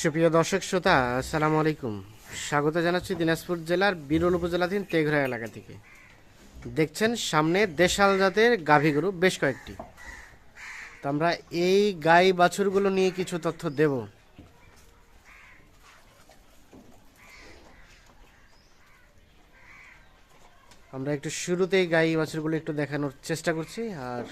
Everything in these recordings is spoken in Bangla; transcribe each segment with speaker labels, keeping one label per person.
Speaker 1: সুপ্রিয় দর্শক শ্রোতা, আসসালামু আলাইকুম। স্বাগত জানাচ্ছি দিনাজপুর জেলার বিরল উপজেলাধীন তেঘরা এলাকা থেকে। দেখছেন, সামনে দেশাল জাতের গাভী গরু, বেশ কয়েকটি। তো আমরা এই গাই বাছুরগুলো নিয়ে কিছু তথ্য দেব। আমরা একটু শুরুতেই গাই বাছুরগুলো একটু দেখানোর চেষ্টা করছি। আর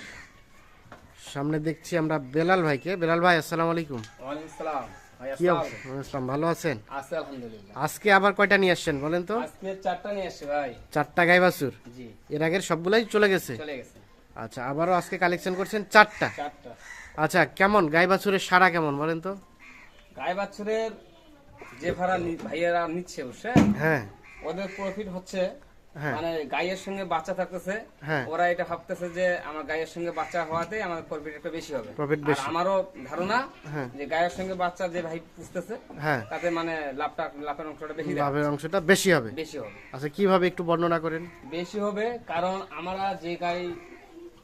Speaker 1: সামনে দেখছি আমরা বেলাল ভাইকে। বেলাল ভাই, আসসালামু আলাইকুম।
Speaker 2: ওয়ালাইকুম সালাম। ভাই
Speaker 1: কি অবস্থা? ভালো আছেন?
Speaker 2: আছে আলহামদুলিল্লাহ।
Speaker 1: আজকে আবার কয়টা নিয়ে আসছেন বলেন তো?
Speaker 2: আজকে চারটা নিয়ে আসছে ভাই।
Speaker 1: চারটা গাই বাছুর
Speaker 2: জি।
Speaker 1: এর আগের সবগুলাই চলে গেছে?
Speaker 2: চলে গেছে।
Speaker 1: আচ্ছা আবারও আজকে কালেকশন করছেন চারটা?
Speaker 2: চারটা।
Speaker 1: আচ্ছা কেমন? গাই বাছুরের সারা কেমন বলেন তো?
Speaker 2: গাই বাছুরের যে ভাড়া ভাইয়েরা নিচ্ছে
Speaker 1: হ্যাঁ।
Speaker 2: ওদের প্রফিট হচ্ছে। মানে গাইয়ের সঙ্গে বাচ্চা থাকতেছে
Speaker 1: হ্যাঁ।
Speaker 2: ওরা এটা ভাবতেছে যে আমার গাইয়ের সঙ্গে বাচ্চা হওয়াতে আমার প্রফিট একটু বেশি হবে। আর
Speaker 1: বেশি।
Speaker 2: আমারও ধারণা
Speaker 1: হ্যাঁ।
Speaker 2: যে গায়ের সঙ্গে বাচ্চা যে ভাই পুষতেছে
Speaker 1: হ্যাঁ।
Speaker 2: তাতে মানে লাভটা লাভের অংশটা বেশি
Speaker 1: লাভের অংশটা বেশি হবে।
Speaker 2: বেশি হবে।
Speaker 1: আচ্ছা কীভাবে একটু বর্ণনা করেন?
Speaker 2: বেশি হবে কারণ আমরা যে গাই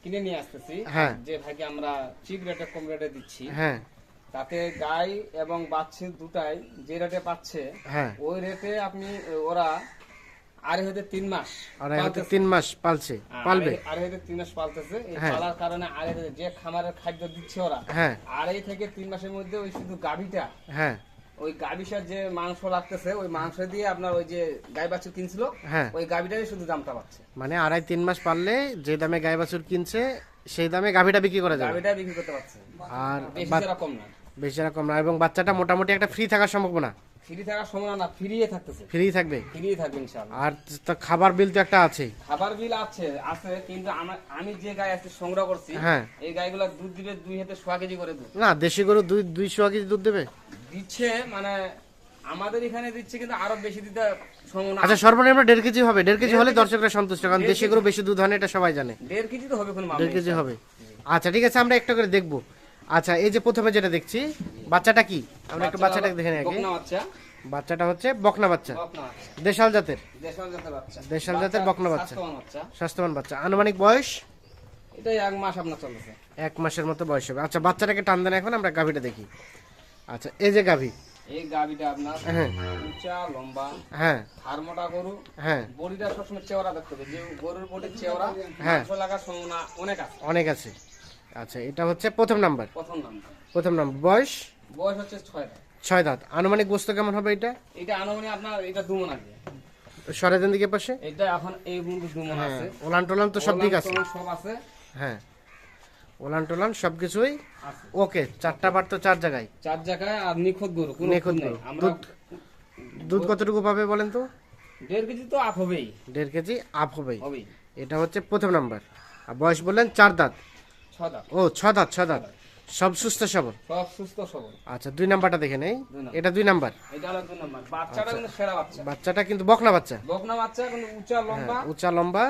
Speaker 2: কিনে নিয়ে আসতেছি
Speaker 1: হ্যাঁ।
Speaker 2: যে ভাইকে আমরা চিপ রেটে কম রেটে দিচ্ছি
Speaker 1: হ্যাঁ।
Speaker 2: তাতে গাই এবং বাচ্চা দুটাই যে রেটে পাচ্ছে
Speaker 1: হ্যাঁ।
Speaker 2: ওই রেটে আপনি ওরা হতে মাস
Speaker 1: আর মাস পালছে
Speaker 2: হ্যাঁ,
Speaker 1: পালবে।
Speaker 2: হতে মাস পালতেছে। এই
Speaker 1: হ্যাঁ।
Speaker 2: পালার কারণে হতে যে খামারের খাদ্য দিচ্ছে ওরা
Speaker 1: হ্যাঁ।
Speaker 2: থেকে মাসের মধ্যে ওই শুধু গাভিটা
Speaker 1: হ্যাঁ।
Speaker 2: ওই যে মাংস লাগতেছে ওই মাংস দিয়ে আপনার ওই যে গাই বাছুর কিনছিল
Speaker 1: হ্যাঁ।
Speaker 2: ওই শুধু দামটা পাচ্ছে।
Speaker 1: মানে আড়াই তিন মাস পারলে যে দামে গাই বাছুর কিনছে সেই দামে গাভিটা বিক্রি করা যাবে।
Speaker 2: গাভিটা বিক্রি করতে পারছে।
Speaker 1: আর
Speaker 2: বেশি
Speaker 1: বা-
Speaker 2: ছাড়া কম না।
Speaker 1: বেশি রকম না। এবং বাচ্চাটা মোটামুটি একটা ফ্রি থাকার সম্ভাবনা
Speaker 2: ফ্রি থাকার সময় না ফ্রিয়ে থাকতেছে।
Speaker 1: ফ্রি থাকবে?
Speaker 2: ফ্রি থাকবে ইনশাআল্লাহ।
Speaker 1: আর তো খাবার বিল তো একটা আছে।
Speaker 2: খাবার বিল আছে আছে কিন্তু আমি যে গাই আজকে সংগ্রহ করছি
Speaker 1: হ্যাঁ।
Speaker 2: এই গাইগুলো দুধ দিবে দুই হাতে সোয়া কেজি করে দুধ।
Speaker 1: না দেশি গরু দুই দুইশো কেজি দুধ দেবে?
Speaker 2: দিচ্ছে মানে আমাদের এখানে দিচ্ছে কিন্তু আরও বেশি দিতে
Speaker 1: আচ্ছা সর্বনিম্ন দেড় কেজি হবে। দেড় কেজি হলে দর্শকরা সন্তুষ্ট কারণ দেশি গরু বেশি দুধ হয় এটা সবাই জানে।
Speaker 2: দেড় কেজি তো হবে কোনো
Speaker 1: দেড় কেজি হবে। আচ্ছা ঠিক আছে আমরা একটা করে দেখব। আচ্ছা এই যে প্রথমে যেটা দেখছি বাচ্চাটা কি? আমরা একটু বাচ্চাটাকে দেখে নিই আগে।
Speaker 2: বকনা বাচ্চা।
Speaker 1: বাচ্চাটা হচ্ছে বকনা বাচ্চা।
Speaker 2: বকনা
Speaker 1: দেশাল জাতের।
Speaker 2: দেশাল জাতের বাচ্চা।
Speaker 1: দেশাল জাতের বকনা বাচ্চা।
Speaker 2: স্বাস্থ্যবান বাচ্চা।
Speaker 1: আনুমানিক বয়স?
Speaker 2: এটা এক মাস আপনার চলতেছে
Speaker 1: এক মাসের মতো বয়স হবে। আচ্ছা বাচ্চাটাকে টান দেন এখন আমরা গাভীটা দেখি। আচ্ছা এই যে গাভী।
Speaker 2: এই গাবিটা আপনার
Speaker 1: হ্যাঁ।
Speaker 2: উঁচা লম্বা
Speaker 1: হ্যাঁ।
Speaker 2: গরু।
Speaker 1: হ্যাঁ।
Speaker 2: বডিটা সবসময় চেওড়া দেখতে হবে। যে গরুর বডির চেওড়া
Speaker 1: হ্যাঁ।
Speaker 2: সম্ভাবনা অনেক আছে।
Speaker 1: অনেক আছে। আচ্ছা এটা হচ্ছে প্রথম নাম্বার।
Speaker 2: প্রথম নাম্বার।
Speaker 1: প্রথম নাম্বার। বয়স?
Speaker 2: বয়স হচ্ছে ছয় দাঁত।
Speaker 1: ছয় দাঁত। আনুমানিক বস্তু কেমন হবে এটা?
Speaker 2: এটা আনুমানিক আপনার এটা দুমন আছে।
Speaker 1: সরে দেন দিকে পাশে?
Speaker 2: এটা এখন এই মুহূর্তে দুমন
Speaker 1: হ্যাঁ
Speaker 2: আছে।
Speaker 1: ওলান টোলান তো সব ঠিক আছে।
Speaker 2: সব আছে।
Speaker 1: হ্যাঁ ওলান টোলান সব কিছুই
Speaker 2: আছে।
Speaker 1: ওকে চারটা বার তো চার জায়গায়।
Speaker 2: চার জায়গায় আর নিখুঁত গরু কোনো
Speaker 1: নিখুঁত গরু।
Speaker 2: আমরা
Speaker 1: দুধ দুধ কতটুকু পাবে বলেন তো?
Speaker 2: দেড় কেজি তো আপ হবেই।
Speaker 1: দেড় কেজি আপ হবেই।
Speaker 2: হবেই।
Speaker 1: এটা হচ্ছে প্রথম নাম্বার। আর বয়স বললেন চার দাঁত। ও ছ দাঁত সব সুস্থ সবল?
Speaker 2: সব সুস্থ সবল।
Speaker 1: আচ্ছা দুই নাম্বারটা দেখে নেই। এটা দুই নাম্বার?
Speaker 2: এটা হলো দুই নম্বর। বাচ্চাটা কিন্তু সেরা বাচ্চা।
Speaker 1: বাচ্চাটা কিন্তু বকনা বাচ্চা।
Speaker 2: বকনা বাচ্চা কিন্তু উঁচা লম্বা।
Speaker 1: হ্যাঁ, উঁচা লম্বা।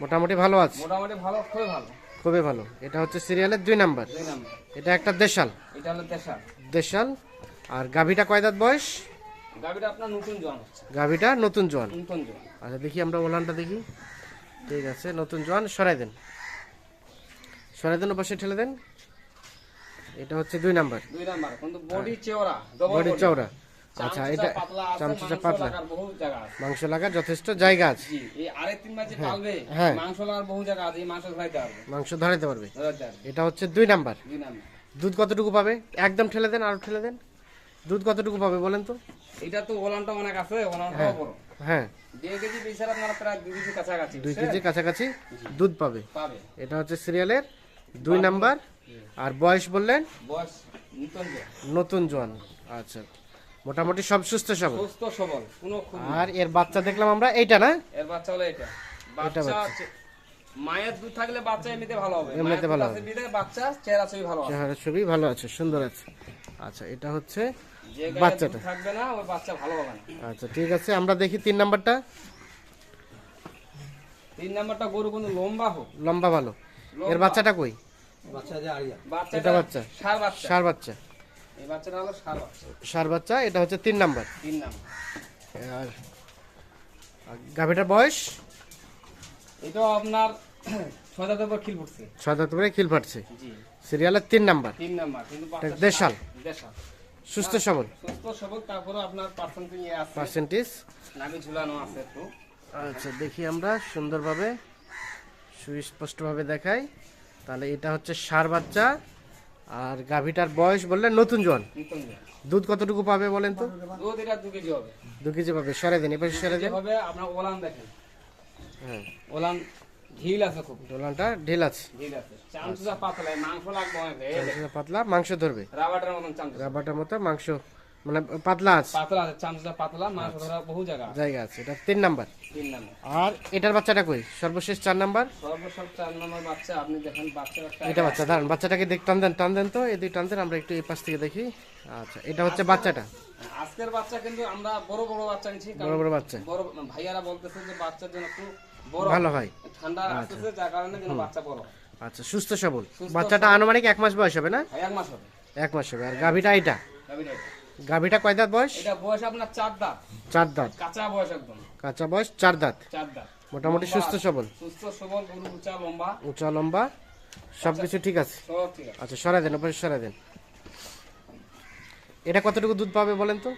Speaker 1: মোটামুটি ভালো আছে।
Speaker 2: মোটামুটি ভালো খুবই ভালো।
Speaker 1: খুবই ভালো। এটা হচ্ছে সিরিয়ালের দুই নাম্বার। এটা একটা দেশাল।
Speaker 2: এটা হলো দেশাল।
Speaker 1: দেশাল। আর গাভীটা কয় দাঁত বয়স?
Speaker 2: গাবিটা আপনার নতুন জোয়ান
Speaker 1: গাভীটা নতুন জোয়ান।
Speaker 2: নতুন জোয়ান।
Speaker 1: আচ্ছা দেখি আমরা ওলানটা দেখি। ঠিক আছে নতুন জোয়ান। সরাই দেন। সরাই দেন পাশে ঠেলে দেন। এটা হচ্ছে দুই নাম্বার।
Speaker 2: দুই নাম্বার কিন্তু বডি চওড়া
Speaker 1: বডি চওড়া। আচ্ছা এটা
Speaker 2: মাংস
Speaker 1: পাতলা। মাংস লাগার যথেষ্ট জায়গা আছে।
Speaker 2: জি এই আড়াই তিন মাস যে
Speaker 1: হ্যাঁ।
Speaker 2: মাংস লাগার বহু জায়গা আছে এই মাংস খাইতে পারবে।
Speaker 1: মাংস ধরাইতে পারবে। এটা হচ্ছে দুই নাম্বার।
Speaker 2: দুই নাম্বার।
Speaker 1: দুধ কতটুকু পাবে? একদম ঠেলে দেন আরও ঠেলে দেন। দুধ কতটুকু পাবে বলেন তো?
Speaker 2: এটা তো ওলানটা অনেক আছে ওলানটাও বড়।
Speaker 1: হ্যাঁ।
Speaker 2: কেজি আপনারা প্রায় দুই কেজি কাছাকাছি
Speaker 1: দুই? কেজি কাছাকাছি দুধ পাবে।
Speaker 2: পাবে।
Speaker 1: এটা হচ্ছে সিরিয়ালের দুই নাম্বার? আর বয়স বললেন?
Speaker 2: বয়স নতুন
Speaker 1: জোয়ান। আচ্ছা। মোটামুটি সব সুস্থ সবল?
Speaker 2: সুস্থ সবল কোনো
Speaker 1: আর এর বাচ্চা দেখলাম আমরা এইটা না?
Speaker 2: এর বাচ্চা হলো এটা বাচ্চা। মায়ের দুধ থাকলে বাচ্চা এমনিতে ভালো হবে।
Speaker 1: এমনিতে ভালো
Speaker 2: আছে বিধায় বাচ্চা চেহারা ছবি ভালো হবে
Speaker 1: চেহারা ছবি ভালো আছে সুন্দর আছে। আচ্ছা এটা হচ্ছে বাচ্চাটা।
Speaker 2: থাকবে না ওই বাচ্চা ভালো হবে না।
Speaker 1: আচ্ছা ঠিক আছে আমরা দেখি তিন নাম্বারটা।
Speaker 2: তিন নাম্বারটা গরু কিন্তু লম্বা হোক।
Speaker 1: লম্বা ভালো। এর বাচ্চাটা কই? এটা বাচ্চা।
Speaker 2: সার বাচ্চা।
Speaker 1: সার বাচ্চা।
Speaker 2: এই বাচ্চাটা হলো সার বাচ্চা।
Speaker 1: সার বাচ্চা এটা হচ্ছে তিন নাম্বার।
Speaker 2: তিন নাম্বার।
Speaker 1: আর আর বয়স?
Speaker 2: এটাও আপনার ছয় খিল ফুটছে।
Speaker 1: ছয় দাঁত করে খিল ফাটছে। সিরিয়ালের তিন নাম্বার।
Speaker 2: তিন নাম্বার কিন্তু
Speaker 1: দেশাল।
Speaker 2: দেশাল।
Speaker 1: সুস্থ সবল।
Speaker 2: সুস্থ সবল তারপরে আপনার আছে।
Speaker 1: পার্সেন্টেজ
Speaker 2: নাভি ঝুলানো আছে একটু।
Speaker 1: আচ্ছা দেখি আমরা সুন্দরভাবে সুস্পষ্টভাবে দেখাই। তাহলে এটা হচ্ছে সার বাচ্চা আর গাভীটার বয়স বললেন নতুন জন দুধ কতটুকু পাবে বলেন তো?
Speaker 2: দুধ এটা দু কেজি হবে।
Speaker 1: কেজি পাবে সরে দিন এবার সরে দিন।
Speaker 2: ওলান দেখেন।
Speaker 1: হ্যাঁ।
Speaker 2: ওলান ঢিল আছে খুব।
Speaker 1: ডোলানটা ঢিল আছে।
Speaker 2: ঢিল আছে। চামচুটা পাতলা মাংস লাগবে অনেক। এই দেখেন।
Speaker 1: চামচটা পাতলা মাংস ধরবে।
Speaker 2: মতন
Speaker 1: রাবারটার মতো মাংস। মানে পাতলা আছে।
Speaker 2: পাতলা আছে চামচটা পাতলা মাংস ধরা বহু জায়গা
Speaker 1: জায়গা আছে এটা তিন নাম্বার।
Speaker 2: তিন নাম্বার।
Speaker 1: আর এটার বাচ্চাটা কই? সর্বশেষ চার নাম্বার?
Speaker 2: সর্বসব চার নম্বর বাচ্চা আপনি দেখেন বাচ্চা
Speaker 1: এটা বাচ্চা দাঁড়ান বাচ্চাটাকে দেখ টান দেন টান দেন তো এই দুই টান দেন আমরা একটু এই পাশ থেকে দেখি। আচ্ছা এটা হচ্ছে বাচ্চাটা?
Speaker 2: আজকের বাচ্চা কিন্তু আমরা বড় বড় বাচ্চা কারণ
Speaker 1: বড় বড় বাচ্চা।
Speaker 2: বড় ভাইয়ারা বলতেছে যে বাচ্চার জন্য একটু বড়
Speaker 1: ভালো হয়।
Speaker 2: ঠান্ডা আসতেছে যার কারণে যেন বাচ্চা বড়।
Speaker 1: আচ্ছা সুস্থ সবল। বাচ্চাটা আনুমানিক এক মাস বয়স হবে না?
Speaker 2: এক মাস হবে।
Speaker 1: এক মাস হবে। আর গাভীটা এটা
Speaker 2: গাভীর এটা।
Speaker 1: গাভীটা কয় দাঁত বয়স?
Speaker 2: এটা বয়স আপনার চার দাঁত।
Speaker 1: চার দাঁত।
Speaker 2: কাঁচা বয়স একদম।
Speaker 1: কাঁচা বয়স চার দাঁত।
Speaker 2: চার দাঁত।
Speaker 1: মোটামুটি সুস্থ সবল?
Speaker 2: সুস্থ সবল গরু উঁচা লম্বা।
Speaker 1: উঁচা লম্বা সবকিছু ঠিক আছে?
Speaker 2: সব ঠিক আছে।
Speaker 1: আচ্ছা সরাই দেন উপরে সরাই দেন। এটা কতটুকু দুধ পাবে বলেন তো?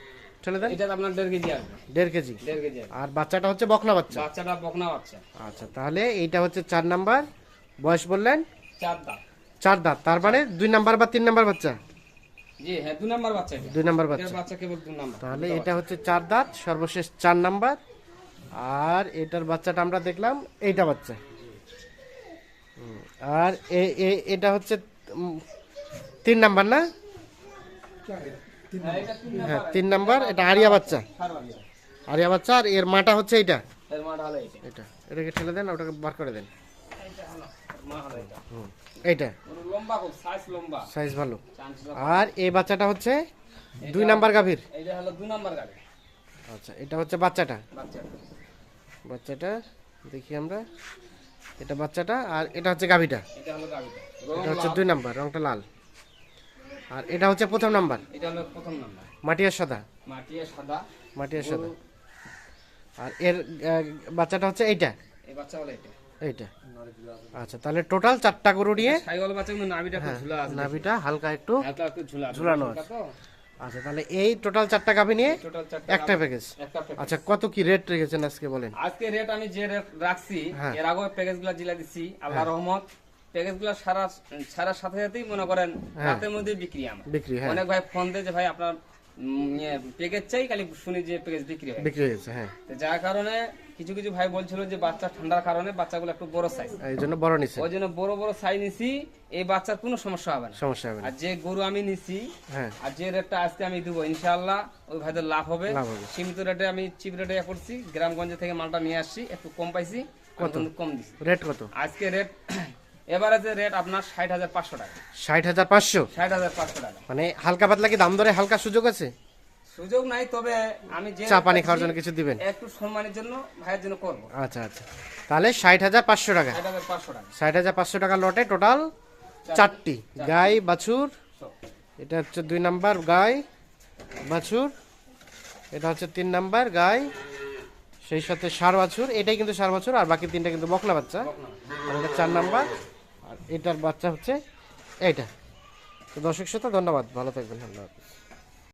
Speaker 1: ঠেলে দেন।
Speaker 2: এটা আপনার দেড় কেজি আসবে।
Speaker 1: দেড় কেজি।
Speaker 2: দেড় কেজি
Speaker 1: আর বাচ্চাটা হচ্ছে বকনা বাচ্চা?
Speaker 2: বাচ্চাটা বকনা বাচ্চা।
Speaker 1: আচ্ছা তাহলে এইটা হচ্ছে চার নাম্বার। বয়স বললেন?
Speaker 2: চার দাঁত।
Speaker 1: চার দাঁত। তার মানে দুই নাম্বার বা তিন নাম্বার বাচ্চা?
Speaker 2: জি হ্যাঁ দু নাম্বার বাচ্চা
Speaker 1: দুই নাম্বার বাচ্চা।
Speaker 2: বাচ্চা কেবল দু নাম্বার।
Speaker 1: তাহলে এটা হচ্ছে চার দাঁত সর্বশেষ চার নাম্বার। আর এটার বাচ্চাটা আমরা দেখলাম এইটা বাচ্চা। আর এটা হচ্ছে তিন নাম্বার না?
Speaker 2: হ্যাঁ, তিন
Speaker 1: হ্যাঁ
Speaker 2: নাম্বার।
Speaker 1: এটা আরিয়া বাচ্চা। আরিয়া বাচ্চা আর এর মাটা হচ্ছে এইটা।
Speaker 2: এটা
Speaker 1: এটাকে ঠেলে দেন ওটাকে বার করে দেন।
Speaker 2: এটা সাইজ লম্বা
Speaker 1: সাইজ ভালো। আর এই বাচ্চাটা হচ্ছে দুই নাম্বার গাভীর।
Speaker 2: এইটা হলো দু নাম্বার গাড়ি
Speaker 1: আচ্ছা এটা হচ্ছে বাচ্চাটা।
Speaker 2: বাচ্চা
Speaker 1: বাচ্চাটা দেখি আমরা। এটা বাচ্চাটা আর এটা হচ্ছে গাভীটা।
Speaker 2: এটা হলো গাড়িটা
Speaker 1: এটা হচ্ছে দুই নাম্বার রংটা লাল। আর এটা হচ্ছে প্রথম নাম্বার।
Speaker 2: এটা হলো প্রথম নাম্বার।
Speaker 1: মাটিয়ার সাদা।
Speaker 2: মাটি সাদা।
Speaker 1: মাটিয়ার সাদা। আর এর বাচ্চাটা হচ্ছে এইটা।
Speaker 2: এই বাচ্চা হলো এটা
Speaker 1: এইটা। আচ্ছা তাহলে টোটাল চারটা গরু নিয়ে
Speaker 2: নাভিটা
Speaker 1: নাভিটা হালকা একটু
Speaker 2: আছে।
Speaker 1: ঝুলানো আচ্ছা তাহলে এই টোটাল চারটা গাভী নিয়ে একটা প্যাকেজ আচ্ছা কত কি রেট রেখেছেন আজকে বলেন?
Speaker 2: আজকে রেট আমি যে রেট রাখছি
Speaker 1: হ্যাঁ।
Speaker 2: এর আগে প্যাকেজগুলা জিলা দিচ্ছি আল্লাহ রহমত প্যাকেজগুলা সারা সারা সাথে সাথেই মনে করেন
Speaker 1: হ্যাঁ।
Speaker 2: রাতের মধ্যে বিক্রি আমার।
Speaker 1: বিক্রি হ্যাঁ।
Speaker 2: অনেক ভাই ফোন দিয়ে যে ভাই আপনার প্যাকেজ চাই খালি শুনি যে প্যাকেজ বিক্রি হয়
Speaker 1: বিক্রি হয়েছে হ্যাঁ।
Speaker 2: যার কারণে কিছু কিছু ভাই বলছিল যে বাচ্চা ঠান্ডার কারণে বাচ্চাগুলো একটু বড় সাইজ
Speaker 1: এই জন্য বড় নিছে।
Speaker 2: ওই জন্য বড় বড় সাইজ নিছি এই বাচ্চার কোনো সমস্যা হবে না।
Speaker 1: সমস্যা হবে না।
Speaker 2: আর যে গরু আমি নিছি
Speaker 1: হ্যাঁ।
Speaker 2: আর যে রেটটা আজকে আমি দেবো ইনশাআল্লাহ ওই ভাইদের লাভ হবে।
Speaker 1: লাভ হবে।
Speaker 2: সীমিত রেটে আমি চিপ রেটে করছি গ্রামগঞ্জ থেকে মালটা নিয়ে আসছি একটু কম পাইছি কত? কম দিছি।
Speaker 1: রেট কত?
Speaker 2: আজকে রেট এবারে যে রেট আপনার ষাট হাজার পাঁচশো টাকা।
Speaker 1: ষাট হাজার পাঁচশো?
Speaker 2: ষাট হাজার পাঁচশো টাকা।
Speaker 1: মানে হালকা পাতলা কি দাম দরে হালকা সুযোগ আছে?
Speaker 2: সুযোগ নাই তবে আমি যে
Speaker 1: চা পানি খাওয়ার জন্য কিছু দিবেন?
Speaker 2: একটু সম্মানের জন্য ভাইয়ের জন্য করব।
Speaker 1: আচ্ছা আচ্ছা। তাহলে ষাট হাজার পাঁচশো টাকা।
Speaker 2: ষাট হাজার পাঁচশো টাকা।
Speaker 1: লটে টোটাল চারটি। গাই বাছুর। এটা হচ্ছে দুই নাম্বার গাই বাছুর। এটা হচ্ছে তিন নাম্বার গাই সেই সাথে সার বাছুর। এটাই কিন্তু সার বাছুর আর বাকি তিনটা কিন্তু বকলা বাচ্চা। আর এটা চার নাম্বার। আর এটার বাচ্চা হচ্ছে এইটা। তো দর্শক শ্রোতা ধন্যবাদ। ভালো থাকবেন হাফিজ